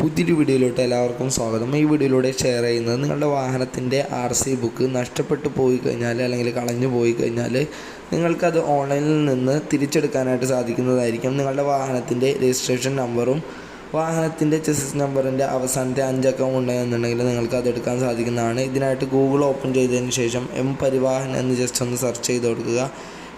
പുതിയൊരു വീഡിയോയിലോട്ട് എല്ലാവർക്കും സ്വാഗതം. ഈ വീഡിയോയിലൂടെ ഷെയർ ചെയ്യുന്നത് നിങ്ങളുടെ വാഹനത്തിന്റെ ആർ സി ബുക്ക് നഷ്ടപ്പെട്ടു പോയി കഴിഞ്ഞാൽ അല്ലെങ്കിൽ കളഞ്ഞു പോയി കഴിഞ്ഞാൽ നിങ്ങൾക്കത് ഓൺലൈനിൽ നിന്ന് തിരിച്ചെടുക്കാനായിട്ട് സാധിക്കുന്നതായിരിക്കും. നിങ്ങളുടെ വാഹനത്തിന്റെ രജിസ്ട്രേഷൻ നമ്പറും വാഹനത്തിന്റെ ചെസിസ് നമ്പറിന്റെ അവസാനത്തെ അഞ്ചക്കം ഉണ്ടെന്നുണ്ടെങ്കിൽ നിങ്ങൾക്ക് അത് എടുക്കാൻ സാധിക്കുന്നതാണ്. ഇതിനായിട്ട് ഗൂഗിൾ ഓപ്പൺ ചെയ്തതിന് ശേഷം എം പരിവാഹൻ എന്ന് ജസ്റ്റ് ഒന്ന് സെർച്ച് ചെയ്ത് കൊടുക്കുക.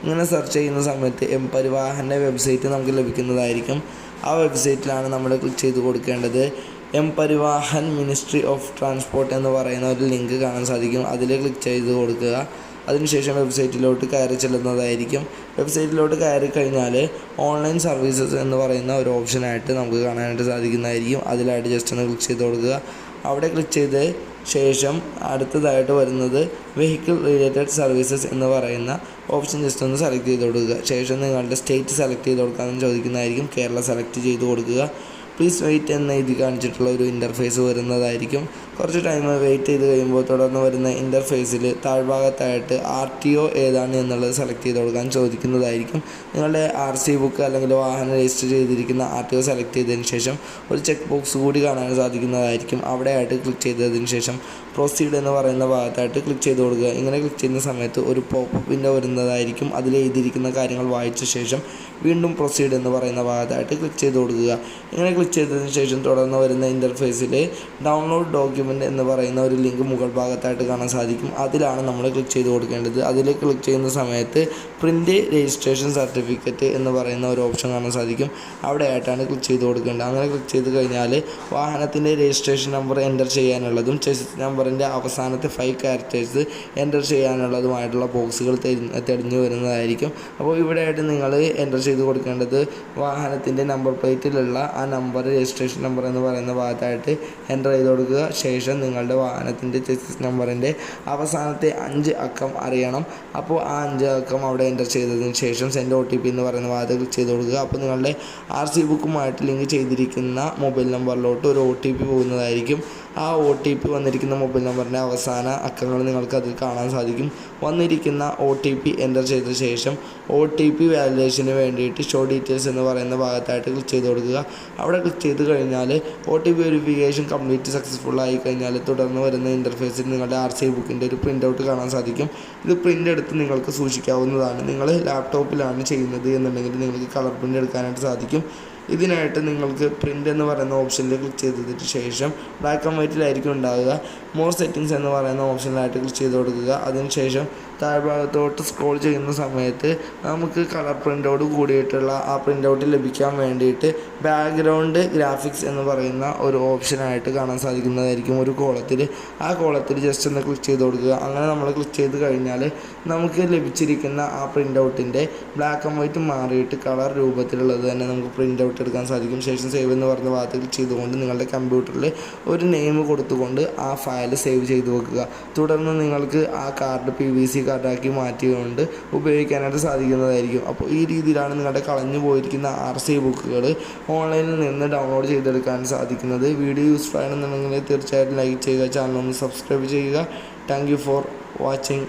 ഇങ്ങനെ സെർച്ച് ചെയ്യുന്ന സമയത്ത് എം പരിവാഹന്റെ വെബ്സൈറ്റ് നമുക്ക് ലഭിക്കുന്നതായിരിക്കും. ആ വെബ്സൈറ്റിലാണ് നമ്മൾ ക്ലിക്ക് ചെയ്ത് കൊടുക്കേണ്ടത്. M Parivahan ministry of transport എന്ന് പറയുന്ന ഒരു ലിങ്ക് കാണാൻ സാധിക്കും. അതിൽ ക്ലിക്ക് ചെയ്ത് കൊടുക്കുക. അതിനുശേഷം വെബ്സൈറ്റിലോട്ട് കയറി ചെല്ലുന്നതായിരിക്കും. വെബ്സൈറ്റിലോട്ട് കയറി കഴിഞ്ഞാൽ ഓൺലൈൻ സർവീസസ് എന്ന് പറയുന്ന ഒരു ഓപ്ഷനായിട്ട് നമുക്ക് കാണാനായിട്ട് സാധിക്കുന്നതായിരിക്കും. അതിലായിട്ട് ജസ്റ്റ് ഒന്ന് ക്ലിക്ക് ചെയ്ത് കൊടുക്കുക. അവിടെ ക്ലിക്ക് ചെയ്ത് ശേഷം അടുത്തതായിട്ട് വരുന്നത് വെഹിക്കിൾ റിലേറ്റഡ് സർവീസസ് എന്ന് പറയുന്ന ഓപ്ഷൻ ജസ്റ്റ് ഒന്ന് സെലക്ട് ചെയ്ത് കൊടുക്കുക. ശേഷം നിങ്ങളുടെ സ്റ്റേറ്റ് സെലക്ട് ചെയ്ത് കൊടുക്കാമെന്ന് ചോദിക്കുന്നതായിരിക്കും. കേരള സെലക്ട് ചെയ്ത് കൊടുക്കുക. പ്ലീസ് വെയിറ്റ് എന്ന് എഴുതി കാണിച്ചിട്ടുള്ള ഒരു ഇന്റർഫേസ് വരുന്നതായിരിക്കും. കുറച്ച് ടൈം വെയിറ്റ് ചെയ്ത് കഴിയുമ്പോൾ തുടർന്ന് വരുന്ന ഇന്റർഫേസിൽ താഴ്ഭാഗത്തായിട്ട് ആർ ടി ഒ ഏതാണ് എന്നുള്ളത് സെലക്ട് ചെയ്ത് കൊടുക്കാൻ ചോദിക്കുന്നതായിരിക്കും. നിങ്ങളുടെ ആർ സി ബുക്ക് അല്ലെങ്കിൽ വാഹനം രജിസ്റ്റർ ചെയ്തിരിക്കുന്ന ആർ ടി ഒ സെലക്ട് ചെയ്തതിന് ശേഷം ഒരു ചെക്ക് ബോക്സ് കൂടി കാണാൻ സാധിക്കുന്നതായിരിക്കും. അവിടെയായിട്ട് ക്ലിക്ക് ചെയ്തതിന് ശേഷം പ്രൊസീഡ് എന്ന് പറയുന്ന ഭാഗത്തായിട്ട് ക്ലിക്ക് ചെയ്ത് കൊടുക്കുക. ഇങ്ങനെ ക്ലിക്ക് ചെയ്യുന്ന സമയത്ത് ഒരു പോപ്പ് വിൻഡോ വരുന്നതായിരിക്കും. അതിൽ എഴുതിയിരിക്കുന്ന കാര്യങ്ങൾ വായിച്ച ശേഷം വീണ്ടും പ്രൊസീഡ് എന്ന് പറയുന്ന ഭാഗത്തായിട്ട് ക്ലിക്ക് ചെയ്ത് കൊടുക്കുക. ഇങ്ങനെ ക്ലിക്ക് ചെയ്തതിന് ശേഷം തുടർന്ന് വരുന്ന ഇന്റർഫേസിൽ ഡൗൺലോഡ് ഡോക്യുമെന്റ് എന്ന് പറയുന്ന ഒരു ലിങ്ക് മുകൾ ഭാഗത്തായിട്ട് കാണാൻ സാധിക്കും. അതിലാണ് നമ്മൾ ക്ലിക്ക് ചെയ്ത് കൊടുക്കേണ്ടത്. അതിൽ ക്ലിക്ക് ചെയ്യുന്ന സമയത്ത് പ്രിന്റ് രജിസ്ട്രേഷൻ സർട്ടിഫിക്കറ്റ് എന്ന് പറയുന്ന ഒരു ഓപ്ഷൻ കാണാൻ സാധിക്കും. അവിടെയായിട്ടാണ് ക്ലിക്ക് ചെയ്ത് കൊടുക്കേണ്ടത്. അങ്ങനെ ക്ലിക്ക് ചെയ്ത് കഴിഞ്ഞാൽ വാഹനത്തിന്റെ രജിസ്ട്രേഷൻ നമ്പർ എന്റർ ചെയ്യാനുള്ളതും ചെസിസ് നമ്പറിന്റെ അവസാനത്തെ ഫൈവ് ക്യാരക്ടേഴ്സ് എന്റർ ചെയ്യാനുള്ളതുമായിട്ടുള്ള ബോക്സുകൾ തെളിഞ്ഞു വരുന്നതായിരിക്കും. അപ്പോൾ ഇവിടെയായിട്ട് നിങ്ങൾ എന്റർ ചെയ്ത് കൊടുക്കേണ്ടത് വാഹനത്തിന്റെ നമ്പർ പ്ലേറ്റിലുള്ള ആ നമ്പർ രജിസ്ട്രേഷൻ നമ്പർ എന്ന് പറയുന്ന ഭാഗത്തായിട്ട് എന്റർ ചെയ്ത് കൊടുക്കുക. ശേഷം നിങ്ങളുടെ വാഹനത്തിന്റെ ചെസിസ് നമ്പറിന്റെ അവസാനത്തെ അഞ്ച് അക്കം അറിയണം. അപ്പോൾ ആ അഞ്ച് അക്കം അവിടെ എന്റർ ചെയ്തതിന് ശേഷം സെൻഡ് ഒ ടി പി എന്ന് പറയുന്ന ഭാഗത്ത് ക്ലിക്ക് ചെയ്ത് കൊടുക്കുക. അപ്പോൾ നിങ്ങളുടെ ആർ സി ബുക്കുമായിട്ട് ലിങ്ക് ചെയ്തിരിക്കുന്ന മൊബൈൽ നമ്പറിലോട്ട് ഒരു ഒ ടി പി പോകുന്നതായിരിക്കും. ആ ഒ ടി പി വന്നിരിക്കുന്ന മൊബൈൽ നമ്പറിന്റെ അവസാന അക്കങ്ങൾ നിങ്ങൾക്ക് അതിൽ കാണാൻ സാധിക്കും. വന്നിരിക്കുന്ന ഒ ടി പി എന്റർ ചെയ്ത ശേഷം ഒ ടി പി വാലിഡേഷന് വേണ്ടിയിട്ട് ഷോ ഡീറ്റെയിൽസ് എന്ന് പറയുന്ന ഭാഗത്തായിട്ട് ക്ലിക്ക് ചെയ്ത് കൊടുക്കുക. അവിടെ ക്ലിക്ക് ചെയ്ത് കഴിഞ്ഞാൽ O T P verification complete successful ആയി കഴിഞ്ഞാൽ തുടർന്ന് വരുന്ന ഇന്റർഫേസിൽ നിങ്ങളുടെ ആർ സി ബുക്കിന്റെ ഒരു പ്രിന്റ് ഔട്ട് കാണാൻ സാധിക്കും. ഇത് പ്രിന്റ് എടുത്ത് നിങ്ങൾക്ക് സൂക്ഷിക്കാവുന്നതാണ്. നിങ്ങൾ ലാപ്ടോപ്പിലാണ് ചെയ്യുന്നത് എന്നുണ്ടെങ്കിൽ നിങ്ങൾക്ക് കളർ പ്രിന്റ് എടുക്കാനായിട്ട് സാധിക്കും. ഇതിനായിട്ട് നിങ്ങൾക്ക് പ്രിന്റ് എന്ന് പറയുന്ന ഓപ്ഷനിൽ ക്ലിക്ക് ചെയ്തതിന് ശേഷം ബ്ലാക്ക് ആൻഡ് വൈറ്റിലായിരിക്കും ഉണ്ടാവുക. മോർ സെറ്റിങ്സ് എന്ന് പറയുന്ന ഓപ്ഷനിലായിട്ട് ക്ലിക്ക് ചെയ്ത് കൊടുക്കുക. അതിനുശേഷം താഴ്ഭാഗത്തോട്ട് സ്ക്രോൾ ചെയ്യുന്ന സമയത്ത് നമുക്ക് കളർ പ്രിന്റോട് കൂടിയിട്ടുള്ള ആ പ്രിന്റ് ഔട്ട് ലഭിക്കാൻ വേണ്ടിയിട്ട് ബാക്ക്ഗ്രൗണ്ട് ഗ്രാഫിക്സ് എന്ന് പറയുന്ന ഒരു ഓപ്ഷനായിട്ട് കാണാൻ സാധിക്കുന്നതായിരിക്കും ഒരു കോളത്തിൽ. ആ കോളത്തിൽ ജസ്റ്റ് ഒന്ന് ക്ലിക്ക് ചെയ്ത് കൊടുക്കുക. അങ്ങനെ നമ്മൾ ക്ലിക്ക് ചെയ്ത് കഴിഞ്ഞാൽ നമുക്ക് ലഭിച്ചിരിക്കുന്ന ആ പ്രിന്റ് ഔട്ടിന്റെ ബ്ലാക്ക് ആൻഡ് വൈറ്റ് മാറിയിട്ട് കളർ രൂപത്തിലുള്ളത് തന്നെ നമുക്ക് പ്രിന്റ് ഔട്ട് എടുക്കാൻ സാധിക്കും. ശേഷം സേവ് എന്ന് പറഞ്ഞ ക്ലിക്ക് ചെയ്തുകൊണ്ട് നിങ്ങളുടെ കമ്പ്യൂട്ടറിൽ ഒരു നെയിം കൊടുത്തുകൊണ്ട് ആ ഫയൽ സേവ് ചെയ്ത് വെക്കുക. തുടർന്ന് നിങ്ങൾക്ക് ആ കാർഡ് പി വി സി കാർഡാക്കി മാറ്റിക്കൊണ്ട് ഉപയോഗിക്കാനായിട്ട് സാധിക്കുന്നതായിരിക്കും. അപ്പോൾ ഈ രീതിയിലാണ് നിങ്ങളുടെ കളഞ്ഞു പോയിരിക്കുന്ന ആർ സി ബുക്കുകൾ ഓൺലൈനിൽ നിന്ന് ഡൗൺലോഡ് ചെയ്തെടുക്കാൻ സാധിക്കുന്നത്. വീഡിയോ യൂസ്ഫുൾ ആണെന്നുണ്ടെങ്കിൽ തീർച്ചയായിട്ടും ലൈക്ക് ചെയ്യുക ചാനൽ ഒന്ന് സബ്സ്ക്രൈബ് ചെയ്യുക. Thank you for watching